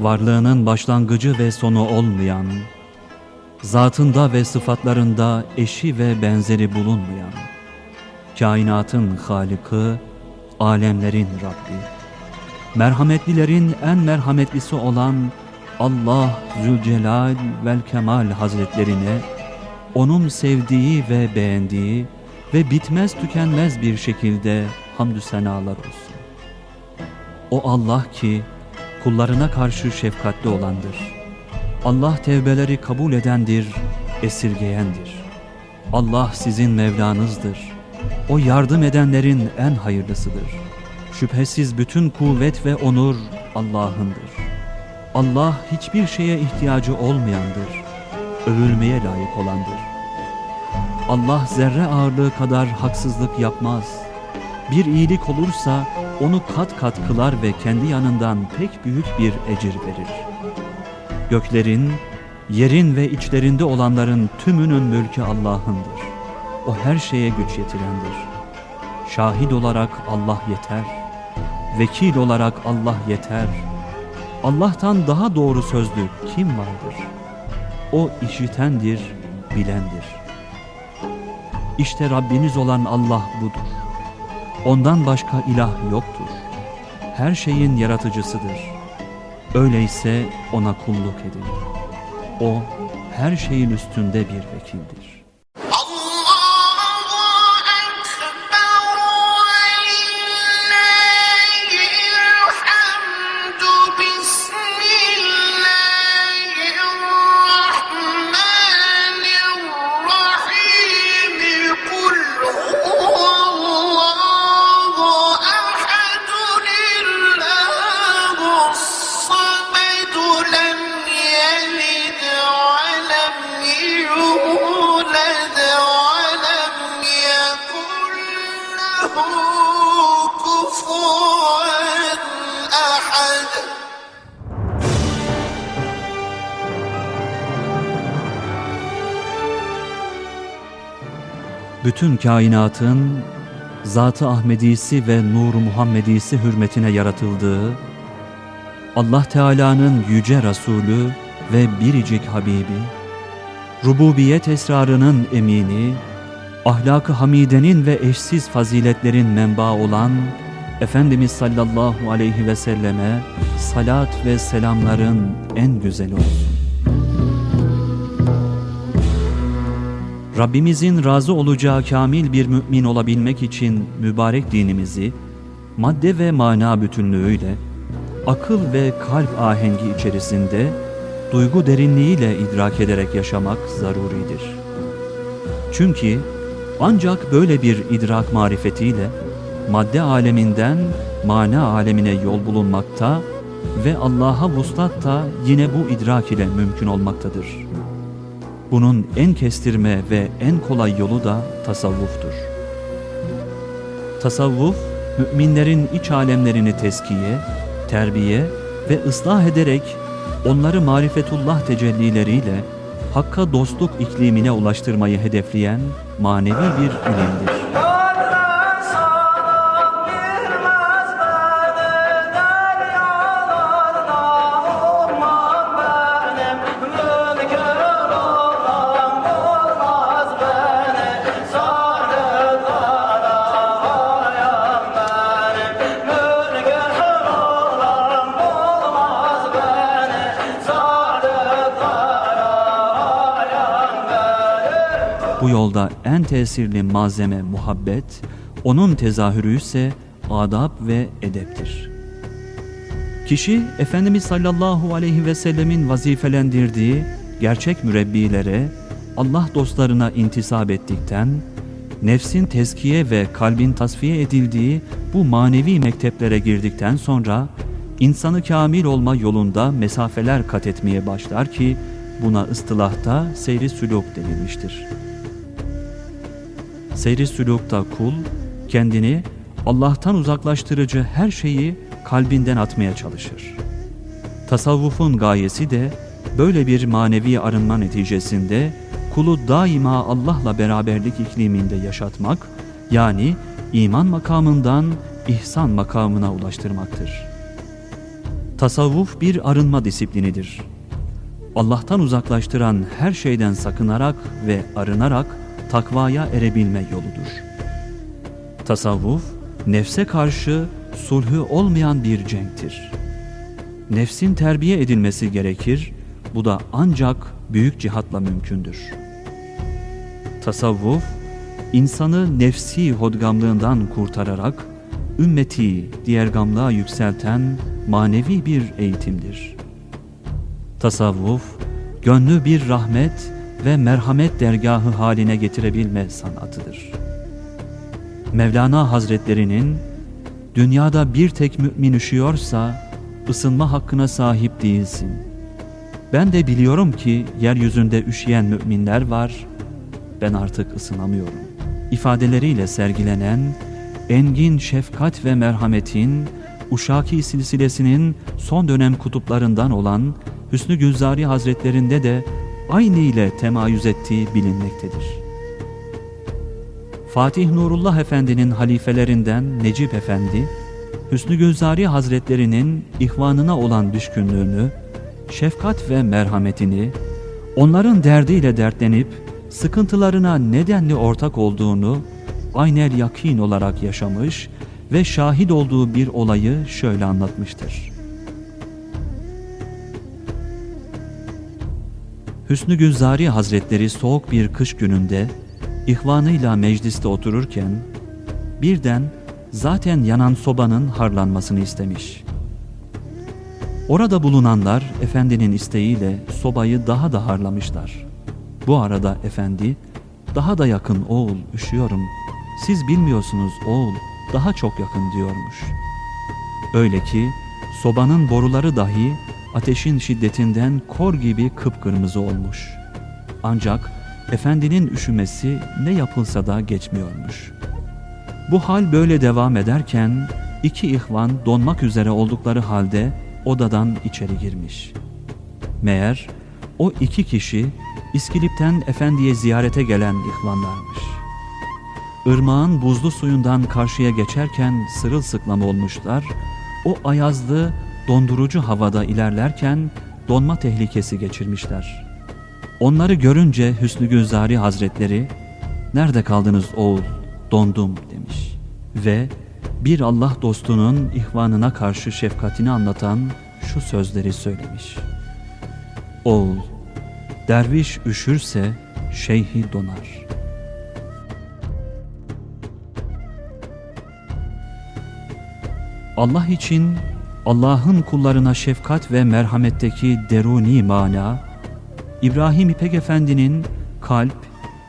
varlığının başlangıcı ve sonu olmayan, zatında ve sıfatlarında eşi ve benzeri bulunmayan, kainatın Halık'ı, alemlerin Rabbi, merhametlilerin en merhametlisi olan Allah Zülcelal vel Kemal Hazretlerine, O'nun sevdiği ve beğendiği ve bitmez tükenmez bir şekilde hamdü senalar olsun. O Allah ki kullarına karşı şefkatli olandır. Allah tevbeleri kabul edendir, esirgeyendir. Allah sizin Mevlanızdır. O yardım edenlerin en hayırlısıdır. Şüphesiz bütün kuvvet ve onur Allah'ındır. Allah hiçbir şeye ihtiyacı olmayandır. Övülmeye layık olandır. Allah zerre ağırlığı kadar haksızlık yapmaz. Bir iyilik olursa onu kat kat kılar ve kendi yanından pek büyük bir ecir verir. Göklerin, yerin ve içlerinde olanların tümünün mülkü Allah'ındır. O her şeye güç yetirendir. Şahit olarak Allah yeter. Vekil olarak Allah yeter. Allah'tan daha doğru sözlü kim vardır? O işitendir, bilendir. İşte Rabbiniz olan Allah budur. Ondan başka ilah yoktur. Her şeyin yaratıcısıdır. Öyleyse ona kulluk edin. O her şeyin üstünde bir vekildir. Bütün kainatın Zat-ı Ahmedisi ve Nur-u Muhammedisi hürmetine yaratıldığı, Allah Teala'nın yüce Resulü ve biricik Habibi, rububiyet esrarının emini, ahlak-ı hamidenin ve eşsiz faziletlerin menba olan Efendimiz sallallahu aleyhi ve selleme salat ve selamların en güzeli olsun. Rabbimizin razı olacağı kamil bir mümin olabilmek için mübarek dinimizi madde ve mana bütünlüğüyle akıl ve kalp ahengi içerisinde duygu derinliğiyle idrak ederek yaşamak zaruridir. Çünkü ancak böyle bir idrak marifetiyle madde aleminden mana alemine yol bulunmakta ve Allah'a vuslat da yine bu idrak ile mümkün olmaktadır. Bunun en kestirme ve en kolay yolu da tasavvuftur. Tasavvuf, müminlerin iç alemlerini teskiye, terbiye ve ıslah ederek onları marifetullah tecellileriyle Hakk'a dostluk iklimine ulaştırmayı hedefleyen manevi bir ilimdir. Bu yolda en tesirli malzeme muhabbet, onun tezahürü ise adab ve edeptir. Kişi Efendimiz sallallahu aleyhi ve sellemin vazifelendirdiği gerçek mürebbilere, Allah dostlarına intisap ettikten, nefsin tezkiye ve kalbin tasfiye edildiği bu manevi mekteplere girdikten sonra, insanı kamil olma yolunda mesafeler kat etmeye başlar ki, buna ıstılahta seyri sülûk denilmiştir. Seyri sülûkta kul, kendini Allah'tan uzaklaştırıcı her şeyi kalbinden atmaya çalışır. Tasavvufun gayesi de böyle bir manevi arınma neticesinde kulu daima Allah'la beraberlik ikliminde yaşatmak, yani iman makamından ihsan makamına ulaştırmaktır. Tasavvuf bir arınma disiplinidir. Allah'tan uzaklaştıran her şeyden sakınarak ve arınarak takvaya erebilme yoludur. Tasavvuf, nefse karşı sulhü olmayan bir cenktir. Nefsin terbiye edilmesi gerekir, bu da ancak büyük cihatla mümkündür. Tasavvuf, insanı nefsi hodgamlığından kurtararak, ümmeti diğer gamlığa yükselten manevi bir eğitimdir. Tasavvuf, gönlü bir rahmet ve merhamet dergahı haline getirebilme sanatıdır. Mevlana Hazretlerinin, dünyada bir tek mümin üşüyorsa, ısınma hakkına sahip değilsin. Ben de biliyorum ki yeryüzünde üşüyen müminler var, ben artık ısınamıyorum. İfadeleriyle sergilenen, engin şefkat ve merhametin, Uşaki silsilesinin son dönem kutuplarından olan Hüsnü Gülzari Hazretlerinde de aynı ile temayüz ettiği bilinmektedir. Fatih Nurullah Efendi'nin halifelerinden Necip Efendi, Hüsnü Gülzari Hazretlerinin ihvanına olan düşkünlüğünü, şefkat ve merhametini, onların derdiyle dertlenip sıkıntılarına nedenli ortak olduğunu aynel yakin olarak yaşamış ve şahit olduğu bir olayı şöyle anlatmıştır. Hüsnü Gülzari Hazretleri soğuk bir kış gününde ihvanıyla mecliste otururken birden zaten yanan sobanın harlanmasını istemiş. Orada bulunanlar efendinin isteğiyle sobayı daha da harlamışlar. Bu arada efendi daha da yakın oğul üşüyorum. Siz bilmiyorsunuz oğul daha çok yakın diyormuş. Öyle ki sobanın boruları dahi ateşin şiddetinden kor gibi kıpkırmızı olmuş. Ancak efendinin üşümesi ne yapılsa da geçmiyormuş. Bu hal böyle devam ederken iki ihvan donmak üzere oldukları halde odadan içeri girmiş. Meğer o iki kişi İskilip'ten efendiye ziyarete gelen ihvanlarmış. Irmağın buzlu suyundan karşıya geçerken sırılsıklam olmuşlar, o ayazlı, dondurucu havada ilerlerken donma tehlikesi geçirmişler. Onları görünce Hüsnü Gülzari Hazretleri, ''Nerede kaldınız oğul, dondum.'' demiş. Ve bir Allah dostunun ihvanına karşı şefkatini anlatan şu sözleri söylemiş. Oğul, derviş üşürse şeyhi donar.'' Allah için Allah'ın kullarına şefkat ve merhametteki deruni mana, İbrahim İpek Efendi'nin kalp,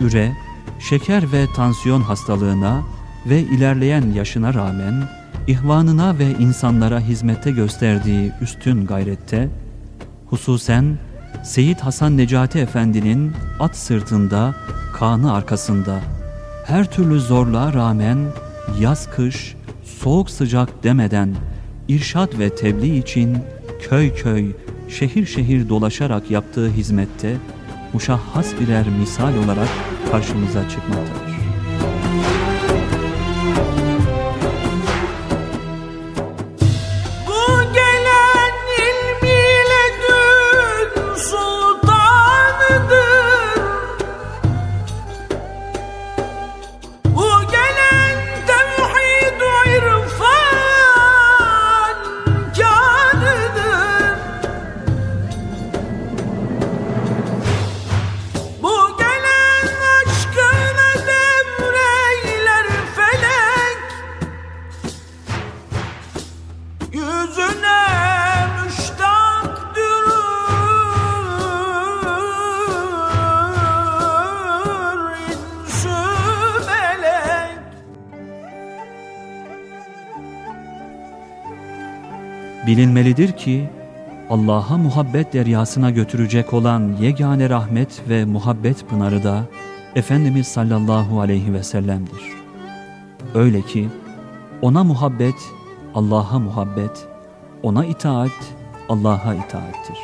üre, şeker ve tansiyon hastalığına ve ilerleyen yaşına rağmen ihvanına ve insanlara hizmette gösterdiği üstün gayrette, hususen Seyyid Hasan Necati Efendi'nin at sırtında, kanı arkasında, her türlü zorluğa rağmen yaz kış, soğuk sıcak demeden irşat ve tebliğ için köy köy, şehir şehir dolaşarak yaptığı hizmette muşahhas birer misal olarak karşımıza çıkmaktadır. Bilinmelidir ki Allah'a muhabbet deryasına götürecek olan yegane rahmet ve muhabbet pınarı da Efendimiz sallallahu aleyhi ve sellem'dir. Öyle ki ona muhabbet, Allah'a muhabbet, ona itaat, Allah'a itaattir.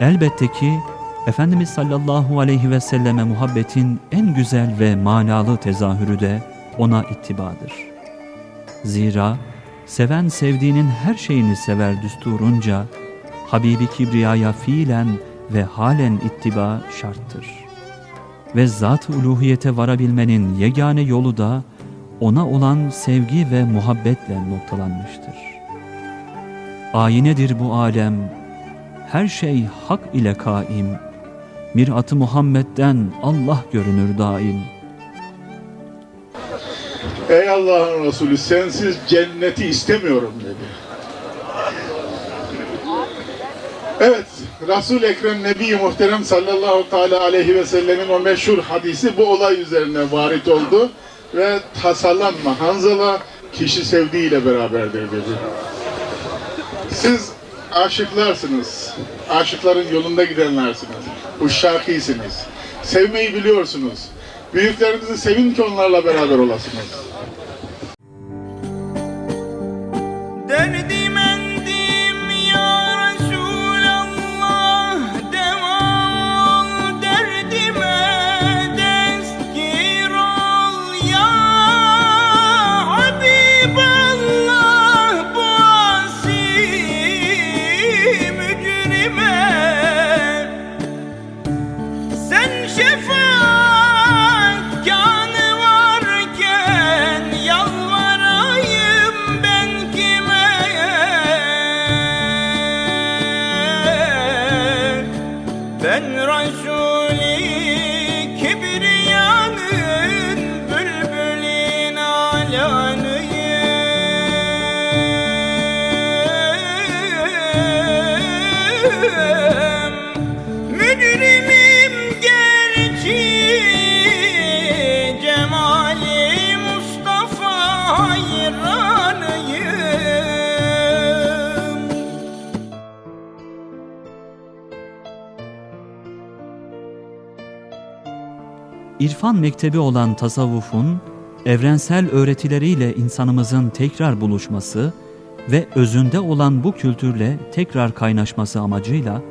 Elbette ki Efendimiz sallallahu aleyhi ve selleme muhabbetin en güzel ve manalı tezahürü de ona ittibadır. Zira seven sevdiğinin her şeyini sever düsturunca, Habibi Kibriya'ya fiilen ve halen ittiba şarttır. Ve zat-ı uluhiyete varabilmenin yegane yolu da ona olan sevgi ve muhabbetle noktalanmıştır. Ayinedir bu alem, her şey hak ile kaim, mirat-ı Muhammed'den Allah görünür daim. Ey Allah'ın Resulü sensiz cenneti istemiyorum dedi. Evet, Resul Ekrem Nebi Muhterem sallallahu teala aleyhi ve sellemin o meşhur hadisi bu olay üzerine varit oldu ve tasalanma Hanzala kişi sevdiğiyle beraberdir dedi. Siz aşıklarsınız. Aşıkların yolunda gidenlersiniz. Uşşakisiniz. Sevmeyi biliyorsunuz. Büyüklerinizi sevin ki onlarla beraber olasınız. İrfan mektebi olan tasavvufun evrensel öğretileriyle insanımızın tekrar buluşması ve özünde olan bu kültürle tekrar kaynaşması amacıyla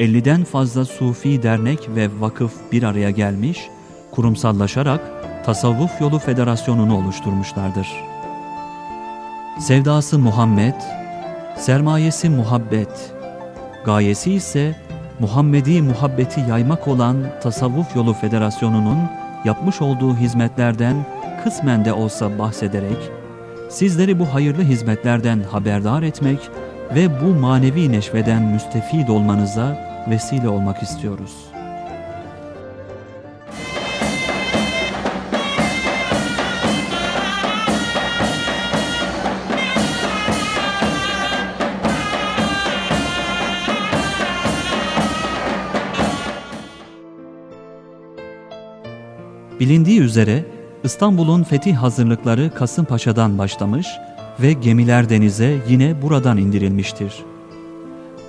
50'den fazla sufi dernek ve vakıf bir araya gelmiş, kurumsallaşarak Tasavvuf Yolu Federasyonu'nu oluşturmuşlardır. Sevdası Muhammed, sermayesi muhabbet, gayesi ise Muhammedi muhabbeti yaymak olan Tasavvuf Yolu Federasyonu'nun yapmış olduğu hizmetlerden kısmen de olsa bahsederek, sizleri bu hayırlı hizmetlerden haberdar etmek ve bu manevi neşveden müstefid olmanıza vesile olmak istiyoruz. Bilindiği üzere İstanbul'un fetih hazırlıkları Kasımpaşa'dan başlamış ve gemiler denize yine buradan indirilmiştir.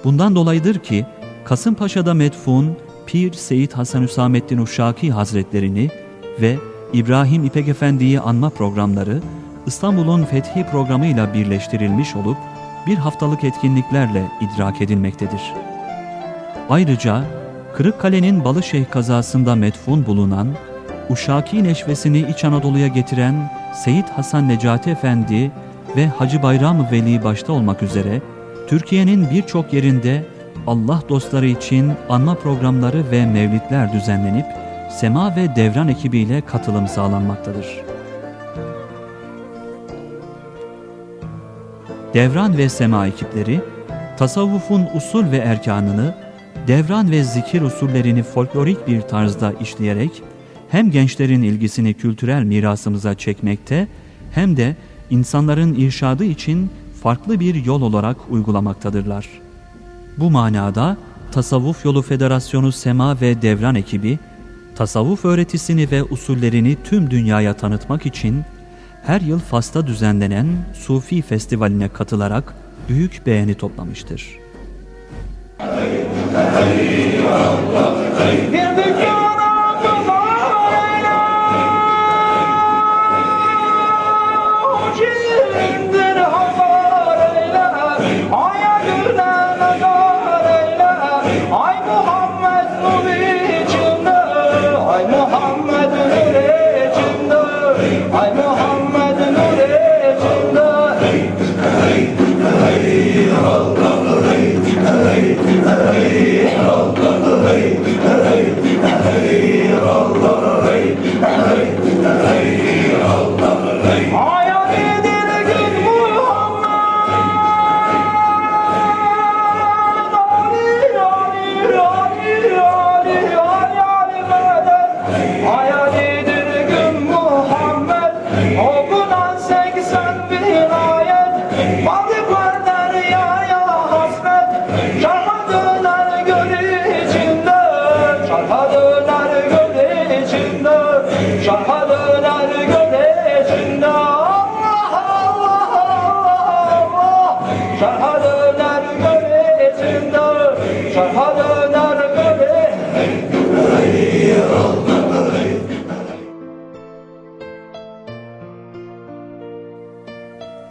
Bundan dolayıdır ki Kasımpaşa'da medfun Pir Seyit Hasan Hüsamettin Uşşaki Hazretlerini ve İbrahim İpek Efendi'yi anma programları İstanbul'un fethi programıyla birleştirilmiş olup bir haftalık etkinliklerle idrak edilmektedir. Ayrıca Kırıkkale'nin Balışehir kazasında medfun bulunan, Uşaki neşvesini İç Anadolu'ya getiren Seyit Hasan Necati Efendi ve Hacı Bayram Veli başta olmak üzere Türkiye'nin birçok yerinde Allah dostları için anma programları ve mevlitler düzenlenip Sema ve Devran ekibiyle katılım sağlanmaktadır. Devran ve Sema ekipleri, tasavvufun usul ve erkanını, devran ve zikir usullerini folklorik bir tarzda işleyerek, hem gençlerin ilgisini kültürel mirasımıza çekmekte, hem de insanların irşadı için farklı bir yol olarak uygulamaktadırlar. Bu manada Tasavvuf Yolu Federasyonu Sema ve Devran ekibi, tasavvuf öğretisini ve usullerini tüm dünyaya tanıtmak için her yıl Fas'ta düzenlenen Sufi Festivali'ne katılarak büyük beğeni toplamıştır. Bir dükkana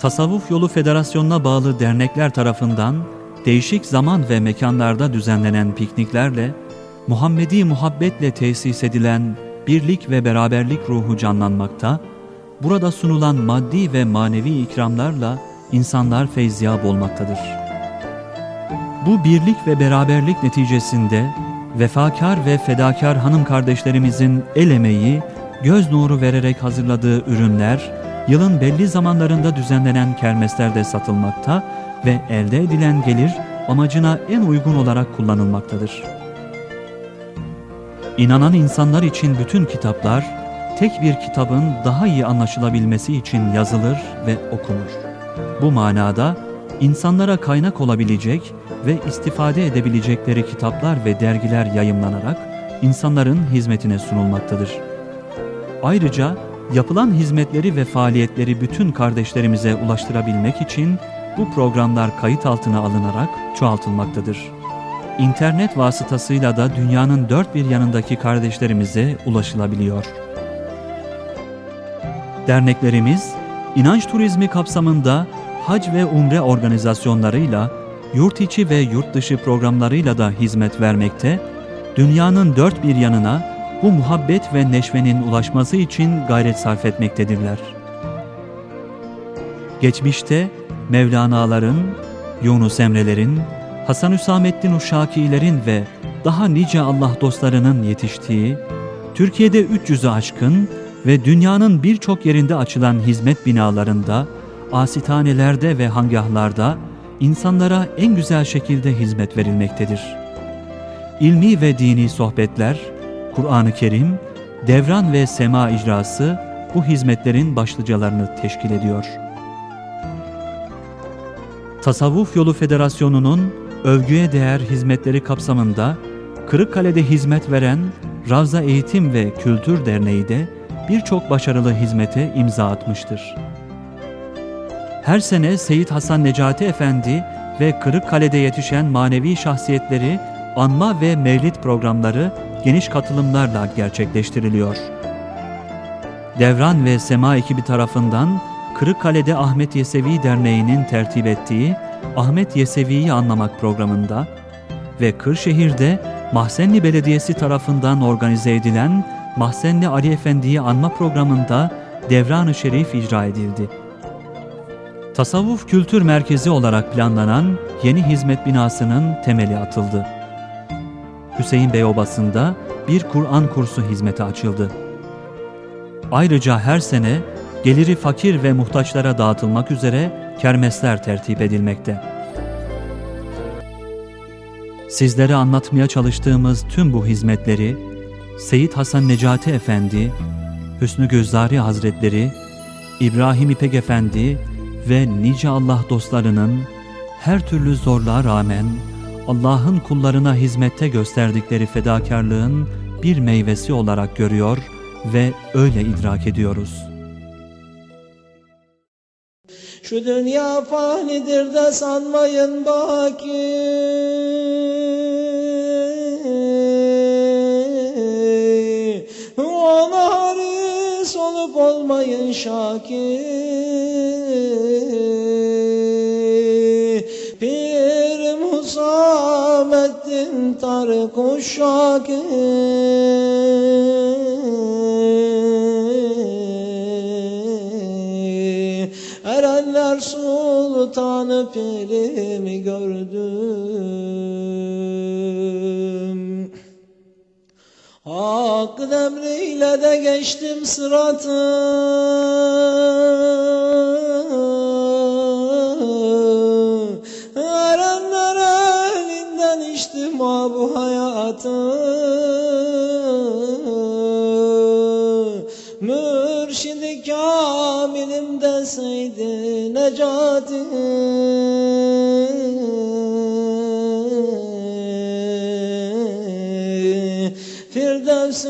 Tasavvuf Yolu Federasyonu'na bağlı dernekler tarafından değişik zaman ve mekanlarda düzenlenen pikniklerle Muhammedi muhabbetle tesis edilen birlik ve beraberlik ruhu canlanmakta, burada sunulan maddi ve manevi ikramlarla insanlar feyziyab olmaktadır. Bu birlik ve beraberlik neticesinde vefakar ve fedakar hanım kardeşlerimizin el emeği, göz nuru vererek hazırladığı ürünler, yılın belli zamanlarında düzenlenen kermeslerde satılmakta ve elde edilen gelir amacına en uygun olarak kullanılmaktadır. İnanan insanlar için bütün kitaplar, tek bir kitabın daha iyi anlaşılabilmesi için yazılır ve okunur. Bu manada insanlara kaynak olabilecek ve istifade edebilecekleri kitaplar ve dergiler yayımlanarak insanların hizmetine sunulmaktadır. Ayrıca yapılan hizmetleri ve faaliyetleri bütün kardeşlerimize ulaştırabilmek için bu programlar kayıt altına alınarak çoğaltılmaktadır. İnternet vasıtasıyla da dünyanın dört bir yanındaki kardeşlerimize ulaşılabiliyor. Derneklerimiz, inanç turizmi kapsamında hac ve umre organizasyonlarıyla, yurt içi ve yurt dışı programlarıyla da hizmet vermekte, dünyanın dört bir yanına bu muhabbet ve neşvenin ulaşması için gayret sarf etmektedirler. Geçmişte Mevlana'ların, Yunus Emre'lerin, Hasan Hüsamettin Uşaki'lerin ve daha nice Allah dostlarının yetiştiği, Türkiye'de 300'ü aşkın ve dünyanın birçok yerinde açılan hizmet binalarında, asithanelerde ve hangahlarda insanlara en güzel şekilde hizmet verilmektedir. İlmi ve dini sohbetler, Kur'an-ı Kerim, devran ve sema icrası bu hizmetlerin başlıcalarını teşkil ediyor. Tasavvuf Yolu Federasyonu'nun övgüye değer hizmetleri kapsamında Kırıkkale'de hizmet veren Ravza Eğitim ve Kültür Derneği de birçok başarılı hizmete imza atmıştır. Her sene Seyit Hasan Necati Efendi ve Kırıkkale'de yetişen manevi şahsiyetleri anma ve mevlid programları geniş katılımlarla gerçekleştiriliyor. Devran ve Sema ekibi tarafından Kırıkkale'de Ahmet Yesevi Derneği'nin tertip ettiği Ahmet Yesevi'yi anlamak programında ve Kırşehir'de Mahsenli Belediyesi tarafından organize edilen Mahsenli Ali Efendi'yi anma programında Devran-ı Şerif icra edildi. Tasavvuf Kültür Merkezi olarak planlanan yeni hizmet binasının temeli atıldı. Hüseyin Bey Obası'nda bir Kur'an kursu hizmeti açıldı. Ayrıca her sene geliri fakir ve muhtaçlara dağıtılmak üzere kermesler tertip edilmekte. Sizlere anlatmaya çalıştığımız tüm bu hizmetleri Seyit Hasan Necati Efendi, Hüsnü Gözdari Hazretleri, İbrahim İpek Efendi ve nice Allah dostlarının her türlü zorluğa rağmen Allah'ın kullarına hizmette gösterdikleri fedakarlığın bir meyvesi olarak görüyor ve öyle idrak ediyoruz. Şu dünya fanidir de sanmayın baki olmayın şaki Tarık Uşaki Erenler Sultanı Pirimi gördüm. Hakkın emriyle de geçtim sıratı ha bu hayatı Mürşidi kamilim deseydi Necati Firdevs-i